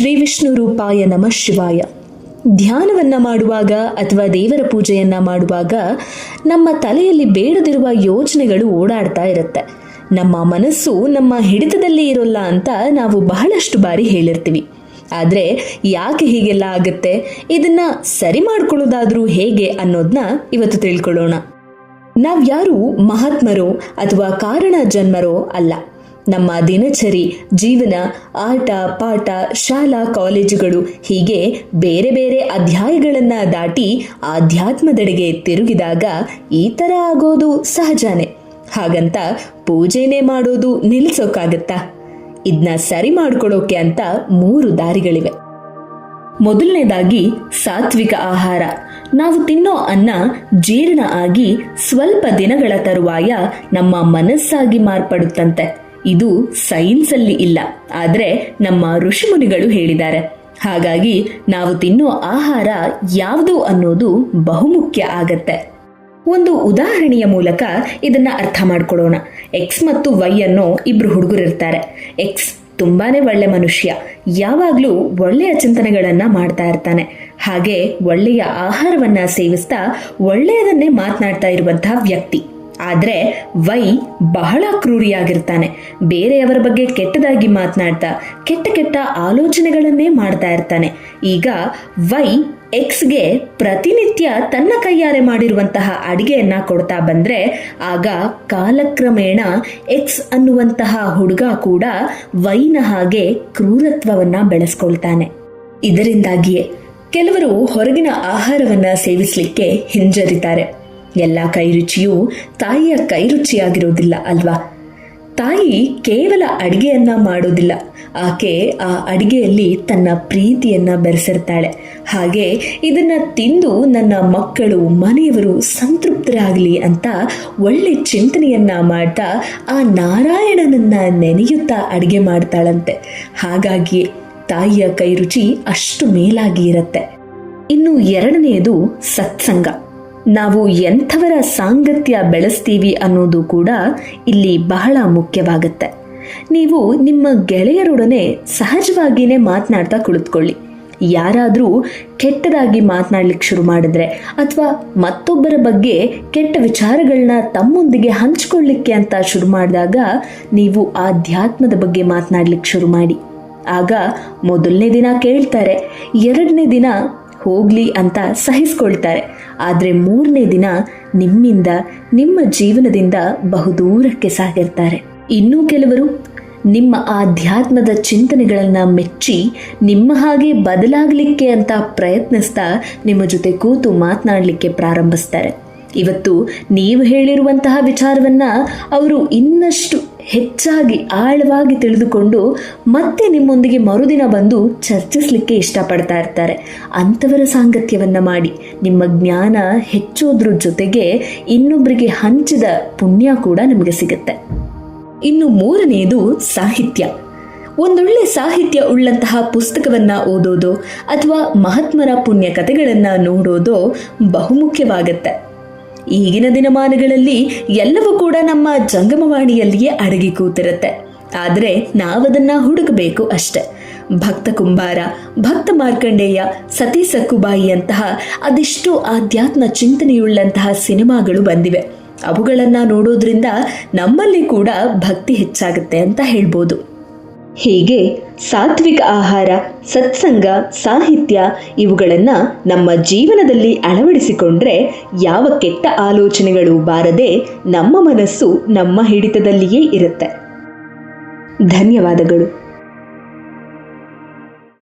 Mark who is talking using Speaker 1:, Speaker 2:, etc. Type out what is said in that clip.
Speaker 1: ಶ್ರೀ ವಿಷ್ಣು ರೂಪಾಯ ನಮಃ ಶಿವಾಯ. ಧ್ಯಾನವನ್ನು ಮಾಡುವಾಗ ಅಥವಾ ದೇವರ ಪೂಜೆಯನ್ನು ಮಾಡುವಾಗ ನಮ್ಮ ತಲೆಯಲ್ಲಿ ಬೇಡದಿರುವ ಯೋಚನೆಗಳು ಓಡಾಡ್ತಾ ಇರುತ್ತೆ. ನಮ್ಮ ಮನಸ್ಸು ನಮ್ಮ ಹಿಡಿತದಲ್ಲಿ ಇರೋಲ್ಲ ಅಂತ ನಾವು ಬಹಳಷ್ಟು ಬಾರಿ ಹೇಳಿರ್ತೀವಿ. ಆದರೆ ಯಾಕೆ ಹೀಗೆಲ್ಲ ಆಗುತ್ತೆ? ಇದನ್ನ ಸರಿ ಮಾಡ್ಕೊಳ್ಳೋದಾದರೂ ಹೇಗೆ ಅನ್ನೋದನ್ನ ಇವತ್ತು ತಿಳ್ಕೊಳ್ಳೋಣ. ನಾವ್ಯಾರೂ ಮಹಾತ್ಮರೋ ಅಥವಾ ಕಾರಣ ಜನ್ಮರೋ ಅಲ್ಲ. ನಮ್ಮ ದಿನಚರಿ ಜೀವನ, ಆಟ, ಪಾಠ, ಶಾಲಾ, ಕಾಲೇಜುಗಳು ಹೀಗೆ ಬೇರೆ ಬೇರೆ ಅಧ್ಯಾಯಗಳನ್ನು ದಾಟಿ ಆಧ್ಯಾತ್ಮದೆಡೆಗೆ ತಿರುಗಿದಾಗ ಈ ಥರ ಆಗೋದು ಸಹಜಾನೆ. ಹಾಗಂತ ಪೂಜೆನೇ ಮಾಡೋದು ನಿಲ್ಲಿಸೋಕ್ಕಾಗತ್ತಾ ಇದನ್ನ ಸರಿ ಮಾಡ್ಕೊಳ್ಳೋಕೆ ಅಂತ ಮೂರು ದಾರಿಗಳಿವೆ. ಮೊದಲನೇದಾಗಿ ಸಾತ್ವಿಕ ಆಹಾರ. ನಾವು ತಿನ್ನೋ ಅನ್ನ ಜೀರ್ಣ ಆಗಿ ಸ್ವಲ್ಪ ದಿನಗಳ ತರುವಾಯ ನಮ್ಮ ಮನಸ್ಸಾಗಿ ಮಾರ್ಪಡುತ್ತಂತೆ. ಇದು ಸೈನ್ಸ್ ಅಲ್ಲಿ ಇಲ್ಲ. ಆದ್ರೆ ನಮ್ಮ ಋಷಿಮುನಿಗಳು ಹೇಳಿದ್ದಾರೆ. ಹಾಗಾಗಿ ನಾವು ತಿನ್ನೋ ಆಹಾರ ಯಾವುದು ಅನ್ನೋದು ಬಹುಮುಖ್ಯ ಆಗತ್ತೆ. ಒಂದು ಉದಾಹರಣೆಯ ಮೂಲಕ ಇದನ್ನ ಅರ್ಥ ಮಾಡ್ಕೊಳ್ಳೋಣ ಎಕ್ಸ್ ಮತ್ತು ವೈ ಅನ್ನೋ ಇಬ್ರು ಹುಡುಗರಿರ್ತಾರೆ ಎಕ್ಸ್ ತುಂಬಾನೇ ಒಳ್ಳೆ ಮನುಷ್ಯ. ಯಾವಾಗ್ಲೂ ಒಳ್ಳೆಯ ಚಿಂತನೆಗಳನ್ನ ಮಾಡ್ತಾ ಇರ್ತಾನೆ. ಹಾಗೆ ಒಳ್ಳೆಯ ಆಹಾರವನ್ನ ಸೇವಿಸ್ತಾ ಒಳ್ಳೆಯದನ್ನೇ ಮಾತನಾಡ್ತಾ ಇರುವಂತಹ ವ್ಯಕ್ತಿ. ಆದ್ರೆ ವೈ ಬಹಳ ಕ್ರೂರಿಯಾಗಿರ್ತಾನೆ. ಬೇರೆಯವರ ಬಗ್ಗೆ ಕೆಟ್ಟದಾಗಿ ಮಾತನಾಡ್ತಾ, ಕೆಟ್ಟ ಕೆಟ್ಟ ಆಲೋಚನೆಗಳನ್ನೇ ಮಾಡ್ತಾ ಇರ್ತಾನೆ. ಈಗ ವೈ ಎಕ್ಸ್ಗೆ ಪ್ರತಿನಿತ್ಯ ತನ್ನ ಕೈಯಾರೆ ಮಾಡಿರುವಂತಹ ಅಡಿಗೆಯನ್ನ ಕೊಡ್ತಾ ಬಂದ್ರೆ, ಆಗ ಕಾಲಕ್ರಮೇಣ ಎಕ್ಸ್ ಅನ್ನುವಂತಹ ಹುಡುಗ ಕೂಡ ವೈನ ಹಾಗೆ ಕ್ರೂರತ್ವವನ್ನ ಬೆಳೆಸ್ಕೊಳ್ತಾನೆ. ಇದರಿಂದಾಗಿಯೇ ಕೆಲವರು ಹೊರಗಿನ ಆಹಾರವನ್ನ ಸೇವಿಸಲಿಕ್ಕೆ ಹಿಂಜರಿತಾರೆ. ಎಲ್ಲ ಕೈರುಚಿಯೂ ತಾಯಿಯ ಕೈರುಚಿಯಾಗಿರೋದಿಲ್ಲ ಅಲ್ವಾ? ತಾಯಿ ಕೇವಲ ಅಡಿಗೆಯನ್ನ ಮಾಡೋದಿಲ್ಲ ಆಕೆ ಆ ಅಡಿಗೆಯಲ್ಲಿ ತನ್ನ ಪ್ರೀತಿಯನ್ನ ಬೆರೆಸಿರ್ತಾಳೆ. ಹಾಗೆ ಇದನ್ನ ತಿಂದು ನನ್ನ ಮಕ್ಕಳು, ಮನೆಯವರು ಸಂತೃಪ್ತರಾಗಲಿ ಅಂತ ಒಳ್ಳೆ ಚಿಂತನೆಯನ್ನ ಮಾಡ್ತಾ ಆ ನಾರಾಯಣನನ್ನ ನೆನೆಯುತ್ತಾ ಅಡಿಗೆ ಮಾಡ್ತಾಳಂತೆ. ಹಾಗಾಗಿ ತಾಯಿಯ ಕೈರುಚಿ ಅಷ್ಟು ಮೇಲಾಗಿ ಇರುತ್ತೆ. ಇನ್ನು ಎರಡನೆಯದು ಸತ್ಸಂಗ. ನಾವು ಎಂಥವರ ಸಾಂಗತ್ಯ ಬೆಳೆಸ್ತೀವಿ ಅನ್ನೋದು ಕೂಡ ಇಲ್ಲಿ ಬಹಳ ಮುಖ್ಯವಾಗುತ್ತೆ. ನೀವು ನಿಮ್ಮ ಗೆಳೆಯರೊಡನೆ ಸಹಜವಾಗಿಯೇ ಮಾತನಾಡ್ತಾ ಕುಳಿತುಕೊಳ್ಳಿ. ಯಾರಾದರೂ ಕೆಟ್ಟದಾಗಿ ಮಾತನಾಡ್ಲಿಕ್ಕೆ ಶುರು ಮಾಡಿದ್ರೆ ಅಥವಾ ಮತ್ತೊಬ್ಬರ ಬಗ್ಗೆ ಕೆಟ್ಟ ವಿಚಾರಗಳನ್ನ ತಮ್ಮೊಂದಿಗೆ ಹಂಚ್ಕೊಳ್ಳಿಕ್ಕೆ ಅಂತ ಶುರು ಮಾಡಿದಾಗ ನೀವು ಆಧ್ಯಾತ್ಮದ ಬಗ್ಗೆ ಮಾತನಾಡ್ಲಿಕ್ಕೆ ಶುರು ಮಾಡಿ. ಆಗ ಮೊದಲನೇ ದಿನ ಕೇಳ್ತಾರೆ, ಎರಡನೇ ದಿನ ಹೋಗ್ಲಿ ಅಂತ ಸಹಿಸ್ಕೊಳ್ತಾರೆ. ಆದರೆ ಮೂರನೇ ದಿನ ನಿಮ್ಮಿಂದ, ನಿಮ್ಮ ಜೀವನದಿಂದ ಬಹುದೂರಕ್ಕೆ ಸಾಗಿರ್ತಾರೆ. ಇನ್ನೂ ಕೆಲವರು ನಿಮ್ಮ ಆಧ್ಯಾತ್ಮದ ಚಿಂತನೆಗಳನ್ನು ಮೆಚ್ಚಿ, ನಿಮ್ಮ ಹಾಗೆ ಬದಲಾಗಲಿಕ್ಕೆ ಅಂತ ಪ್ರಯತ್ನಿಸ್ತಾ ನಿಮ್ಮ ಜೊತೆ ಕೂತು ಮಾತನಾಡಲಿಕ್ಕೆ ಪ್ರಾರಂಭಿಸ್ತಾರೆ. ಇವತ್ತು ನೀವು ಹೇಳಿರುವಂತಹ ವಿಚಾರವನ್ನ ಅವರು ಇನ್ನಷ್ಟು ಹೆಚ್ಚಾಗಿ ಆಳವಾಗಿ ತಿಳಿದುಕೊಂಡು ಮತ್ತೆ ನಿಮ್ಮೊಂದಿಗೆ ಮರುದಿನ ಬಂದು ಚರ್ಚಿಸಲಿಕ್ಕೆ ಇಷ್ಟಪಡ್ತಾ ಇರ್ತಾರೆ. ಅಂಥವರ ಸಾಂಗತ್ಯವನ್ನ ಮಾಡಿ. ನಿಮ್ಮ ಜ್ಞಾನ ಹೆಚ್ಚೋದ್ರ ಜೊತೆಗೆ ಇನ್ನೊಬ್ಬರಿಗೆ ಹಂಚಿದ ಪುಣ್ಯ ಕೂಡ ನಿಮಗೆ ಸಿಗುತ್ತೆ. ಇನ್ನು ಮೂರನೆಯದು ಸಾಹಿತ್ಯ. ಒಂದೊಳ್ಳೆ ಸಾಹಿತ್ಯ ಉಳ್ಳಂತಹ ಪುಸ್ತಕವನ್ನ ಓದೋದು ಅಥವಾ ಮಹಾತ್ಮರ ಪುಣ್ಯ ಕಥೆಗಳನ್ನು ನೋಡೋದು ಬಹುಮುಖ್ಯವಾಗತ್ತೆ. ಈಗಿನ ದಿನಮಾನಗಳಲ್ಲಿ ಎಲ್ಲವೂ ಕೂಡ ನಮ್ಮ ಜಂಗಮವಾಣಿಯಲ್ಲಿಯೇ ಅಡಗಿ ಕೂತಿರುತ್ತೆ. ಆದರೆ ನಾವದನ್ನ ಹುಡುಕಬೇಕು ಅಷ್ಟೆ. ಭಕ್ತ ಕುಂಬಾರ, ಭಕ್ತ ಮಾರ್ಕಂಡೇಯ, ಸತಿ ಸಕ್ಕುಬಾಯಿಯಂತಹ ಅದೆಷ್ಟೋ ಆಧ್ಯಾತ್ಮ ಚಿಂತನೆಯುಳ್ಳಂತಹ ಸಿನಿಮಾಗಳು ಬಂದಿವೆ. ಅವುಗಳನ್ನು ನೋಡೋದ್ರಿಂದ ನಮ್ಮಲ್ಲಿ ಕೂಡ ಭಕ್ತಿ ಹೆಚ್ಚಾಗುತ್ತೆ ಅಂತ ಹೇಳ್ಬೋದು. ಹೀಗೆ ಸಾತ್ವಿಕ ಆಹಾರ, ಸತ್ಸಂಗ, ಸಾಹಿತ್ಯ ಇವುಗಳನ್ನು ನಮ್ಮ ಜೀವನದಲ್ಲಿ ಅಳವಡಿಸಿಕೊಂಡ್ರೆ ಯಾವ ಕೆಟ್ಟ ಆಲೋಚನೆಗಳು ಬಾರದೆ ನಮ್ಮ ಮನಸ್ಸು ನಮ್ಮ ಹಿಡಿತದಲ್ಲಿಯೇ ಇರುತ್ತೆ. ಧನ್ಯವಾದಗಳು.